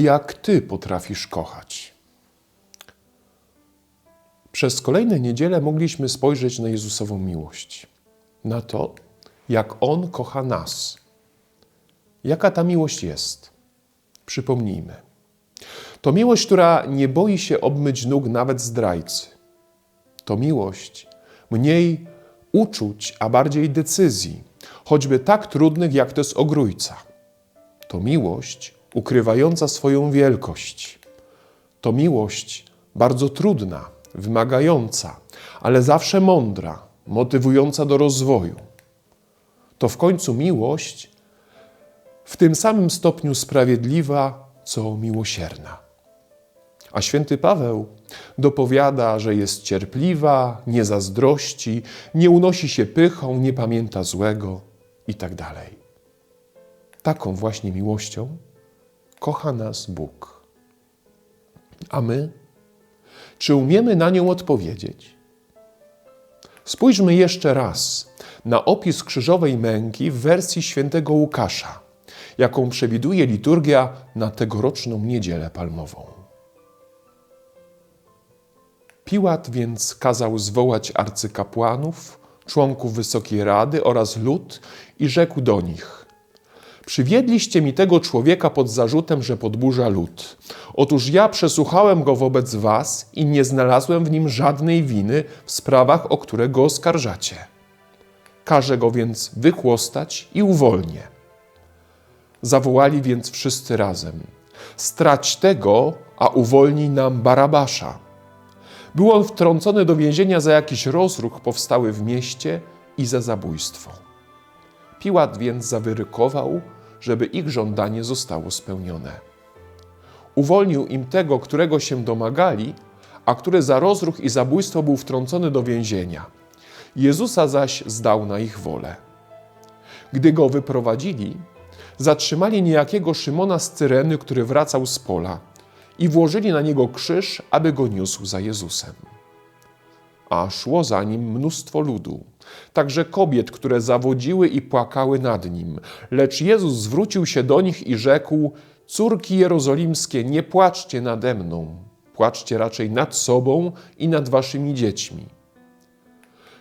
jak Ty potrafisz kochać. Przez kolejne niedziele mogliśmy spojrzeć na Jezusową miłość, na to, jak On kocha nas. Jaka ta miłość jest? Przypomnijmy. To miłość, która nie boi się obmyć nóg nawet zdrajcy. To miłość mniej uczuć, a bardziej decyzji, choćby tak trudnych, jak to jest ogrójca. To miłość ukrywająca swoją wielkość. To miłość bardzo trudna, wymagająca, ale zawsze mądra, motywująca do rozwoju. To w końcu miłość w tym samym stopniu sprawiedliwa, co miłosierna. A święty Paweł dopowiada, że jest cierpliwa, nie zazdrości, nie unosi się pychą, nie pamięta złego i tak. Taką właśnie miłością kocha nas Bóg. A my? Czy umiemy na nią odpowiedzieć? Spójrzmy jeszcze raz na opis krzyżowej męki w wersji świętego Łukasza, jaką przewiduje liturgia na tegoroczną niedzielę palmową. Piłat więc kazał zwołać arcykapłanów, członków Wysokiej Rady oraz lud i rzekł do nich: Przywiedliście mi tego człowieka pod zarzutem, że podburza lud. Otóż ja przesłuchałem go wobec was i nie znalazłem w nim żadnej winy w sprawach, o które go oskarżacie. Każę go więc wychłostać i uwolnię. Zawołali więc wszyscy razem: Strać tego, a uwolnij nam Barabasza. Był on wtrącony do więzienia za jakiś rozruch powstały w mieście i za zabójstwo. Piłat więc zawyrykował, żeby ich żądanie zostało spełnione. Uwolnił im tego, którego się domagali, a który za rozruch i zabójstwo był wtrącony do więzienia. Jezusa zaś zdał na ich wolę. Gdy go wyprowadzili, zatrzymali niejakiego Szymona z Cyreny, który wracał z pola i włożyli na niego krzyż, aby go niósł za Jezusem. A szło za nim mnóstwo ludu, także kobiet, które zawodziły i płakały nad nim. Lecz Jezus zwrócił się do nich i rzekł: Córki jerozolimskie, nie płaczcie nade mną, płaczcie raczej nad sobą i nad waszymi dziećmi.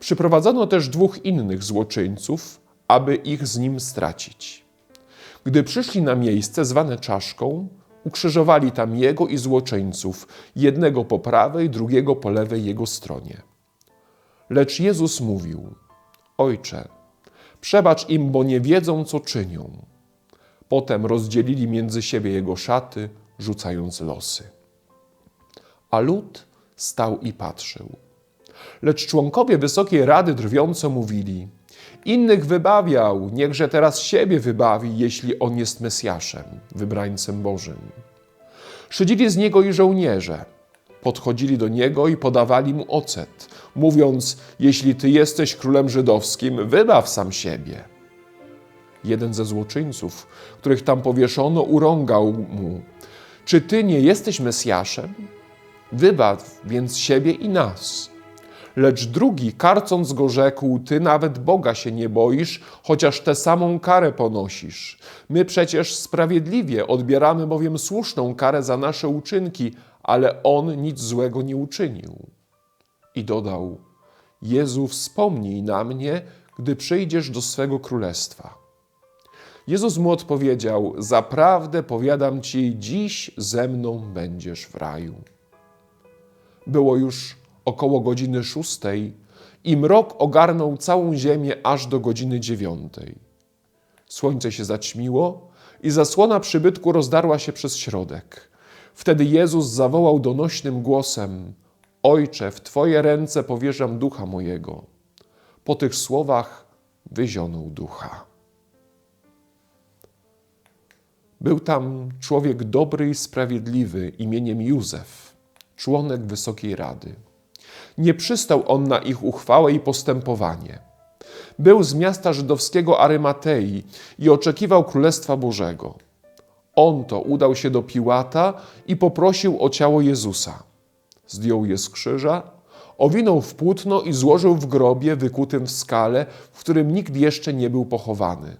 Przyprowadzono też dwóch innych złoczyńców, aby ich z nim stracić. Gdy przyszli na miejsce zwane czaszką, ukrzyżowali tam jego i złoczyńców, jednego po prawej, drugiego po lewej jego stronie. Lecz Jezus mówił: Ojcze, przebacz im, bo nie wiedzą, co czynią. Potem rozdzielili między siebie jego szaty, rzucając losy. A lud stał i patrzył. Lecz członkowie Wysokiej Rady drwiąco mówili: Innych wybawiał, niechże teraz siebie wybawi, jeśli on jest Mesjaszem, wybrańcem Bożym. Szydzili z niego i żołnierze. Podchodzili do niego i podawali mu ocet, mówiąc: Jeśli ty jesteś królem żydowskim, wybaw sam siebie. Jeden ze złoczyńców, których tam powieszono, urągał mu: Czy ty nie jesteś Mesjaszem? Wybaw więc siebie i nas. Lecz drugi, karcąc go, rzekł: Ty nawet Boga się nie boisz, chociaż tę samą karę ponosisz. My przecież sprawiedliwie odbieramy bowiem słuszną karę za nasze uczynki, ale on nic złego nie uczynił. I dodał: Jezu, wspomnij na mnie, gdy przyjdziesz do swego królestwa. Jezus mu odpowiedział: Zaprawdę powiadam ci, dziś ze mną będziesz w raju. Było już około godziny szóstej i mrok ogarnął całą ziemię aż do godziny dziewiątej. Słońce się zaćmiło i zasłona przybytku rozdarła się przez środek. Wtedy Jezus zawołał donośnym głosem: Ojcze, w Twoje ręce powierzam ducha mojego. Po tych słowach wyzionął ducha. Był tam człowiek dobry i sprawiedliwy imieniem Józef, członek Wysokiej Rady. Nie przystał on na ich uchwałę i postępowanie. Był z miasta żydowskiego Arymatei i oczekiwał Królestwa Bożego. On to udał się do Piłata i poprosił o ciało Jezusa. Zdjął je z krzyża, owinął w płótno i złożył w grobie wykutym w skale, w którym nikt jeszcze nie był pochowany.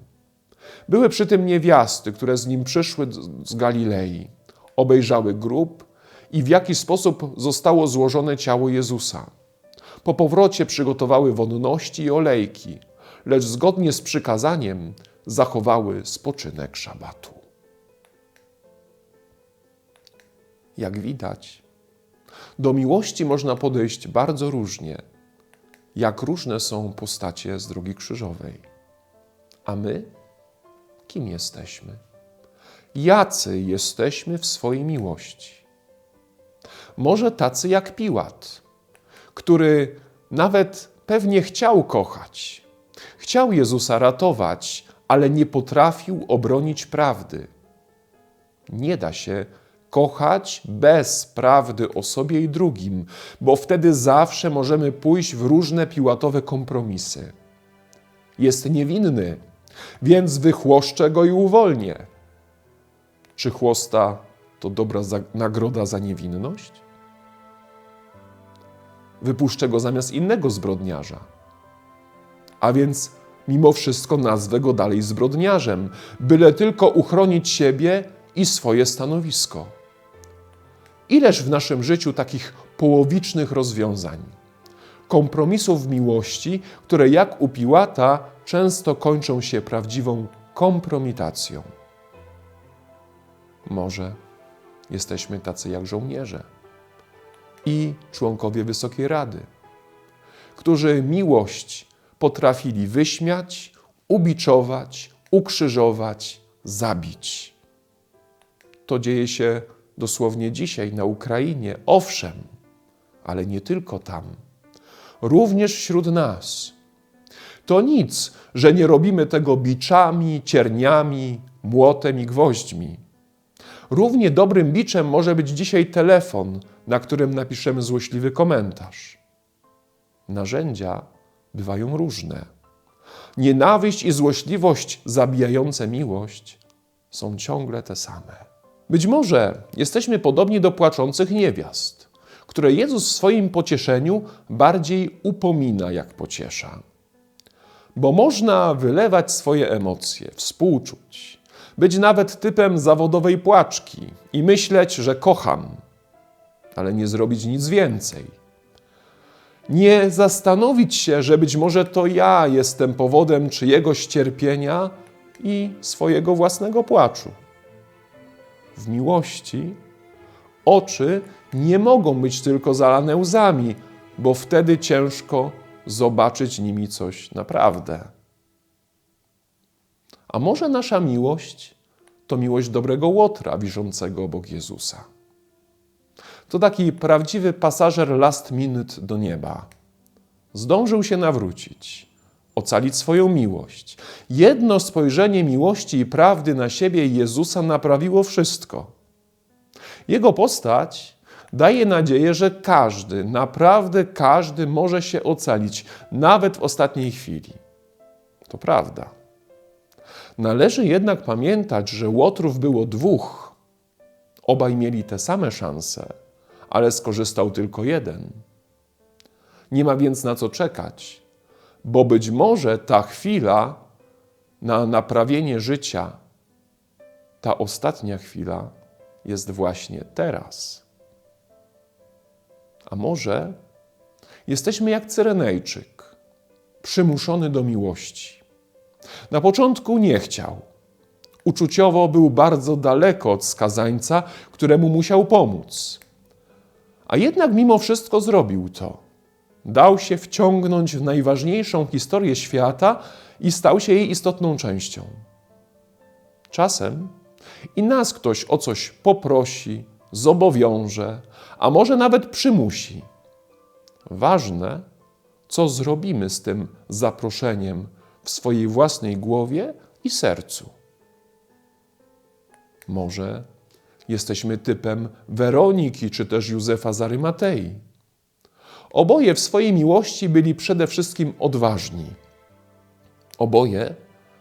Były przy tym niewiasty, które z nim przyszły z Galilei. obejrzały grób i w jaki sposób zostało złożone ciało Jezusa. Po powrocie przygotowały wonności i olejki, lecz zgodnie z przykazaniem zachowały spoczynek szabatu. Jak widać, do miłości można podejść bardzo różnie, jak różne są postacie z drogi krzyżowej. A my kim jesteśmy? Jacy jesteśmy w swojej miłości? Może tacy jak Piłat, który nawet pewnie chciał kochać, chciał Jezusa ratować, ale nie potrafił obronić prawdy. Nie da się kochać bez prawdy o sobie i drugim, bo wtedy zawsze możemy pójść w różne piłatowe kompromisy. Jest niewinny, więc wychłoszczę go i uwolnię. Czy chłosta to dobra za, nagroda za niewinność? Wypuszczę go zamiast innego zbrodniarza. A więc mimo wszystko nazwę go dalej zbrodniarzem, byle tylko uchronić siebie i swoje stanowisko. Ileż w naszym życiu takich połowicznych rozwiązań, kompromisów miłości, które jak u Piłata często kończą się prawdziwą kompromitacją. Może jesteśmy tacy jak żołnierze i członkowie Wysokiej Rady, którzy miłość potrafili wyśmiać, ubiczować, ukrzyżować, zabić. To dzieje się dosłownie dzisiaj na Ukrainie, owszem, ale nie tylko tam, również wśród nas. To nic, że nie robimy tego biczami, cierniami, młotem i gwoźdźmi. Równie dobrym biczem może być dzisiaj telefon, na którym napiszemy złośliwy komentarz. Narzędzia bywają różne. Nienawiść i złośliwość zabijające miłość są ciągle te same. Być może jesteśmy podobni do płaczących niewiast, które Jezus w swoim pocieszeniu bardziej upomina, jak pociesza. Bo można wylewać swoje emocje, współczuć, być nawet typem zawodowej płaczki i myśleć, że kocham, ale nie zrobić nic więcej. Nie zastanowić się, że być może to ja jestem powodem czyjegoś cierpienia i swojego własnego płaczu w miłości, oczy nie mogą być tylko zalane łzami, bo wtedy ciężko zobaczyć nimi coś naprawdę. A może nasza miłość to miłość dobrego łotra wiszącego obok Jezusa? To taki prawdziwy pasażer last minute do nieba. Zdążył się nawrócić ocalić swoją miłość. Jedno spojrzenie miłości i prawdy na siebie Jezusa naprawiło wszystko. Jego postać daje nadzieję, że każdy, naprawdę każdy może się ocalić, nawet w ostatniej chwili. To prawda. Należy jednak pamiętać, że łotrów było dwóch. Obaj mieli te same szanse, ale skorzystał tylko jeden. Nie ma więc na co czekać bo być może ta chwila na naprawienie życia, ta ostatnia chwila jest właśnie teraz. A może jesteśmy jak Cyrenejczyk, przymuszony do miłości. Na początku nie chciał. Uczuciowo był bardzo daleko od skazańca, któremu musiał pomóc. A jednak mimo wszystko zrobił to dał się wciągnąć w najważniejszą historię świata i stał się jej istotną częścią. Czasem i nas ktoś o coś poprosi, zobowiąże, a może nawet przymusi. Ważne, co zrobimy z tym zaproszeniem w swojej własnej głowie i sercu. Może jesteśmy typem Weroniki czy też Józefa Zarymatei Oboje w swojej miłości byli przede wszystkim odważni. Oboje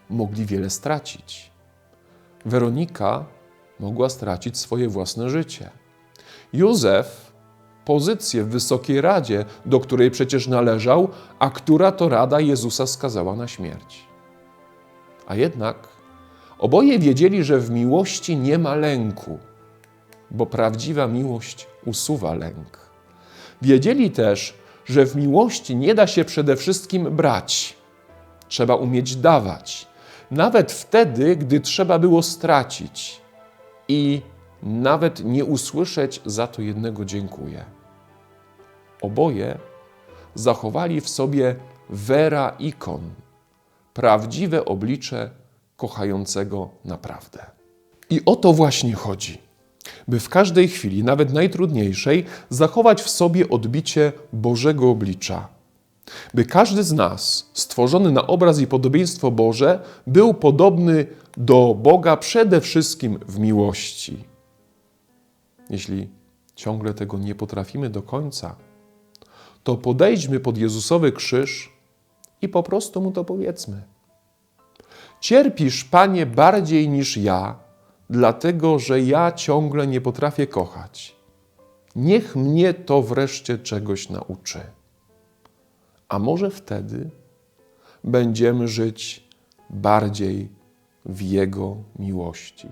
mogli wiele stracić. Weronika mogła stracić swoje własne życie. Józef pozycję w Wysokiej Radzie, do której przecież należał, a która to rada Jezusa skazała na śmierć. A jednak oboje wiedzieli, że w miłości nie ma lęku, bo prawdziwa miłość usuwa lęk. Wiedzieli też, że w miłości nie da się przede wszystkim brać. Trzeba umieć dawać, nawet wtedy, gdy trzeba było stracić i nawet nie usłyszeć za to jednego dziękuję. Oboje zachowali w sobie wera ikon, prawdziwe oblicze kochającego naprawdę. I o to właśnie chodzi, by w każdej chwili, nawet najtrudniejszej, zachować w sobie odbicie Bożego oblicza. By każdy z nas, stworzony na obraz i podobieństwo Boże, był podobny do Boga przede wszystkim w miłości. Jeśli ciągle tego nie potrafimy do końca, to podejdźmy pod Jezusowy krzyż i po prostu mu to powiedzmy. Cierpisz, Panie, bardziej niż ja, dlatego że ja ciągle nie potrafię kochać. Niech mnie to wreszcie czegoś nauczy. A może wtedy będziemy żyć bardziej w Jego miłości.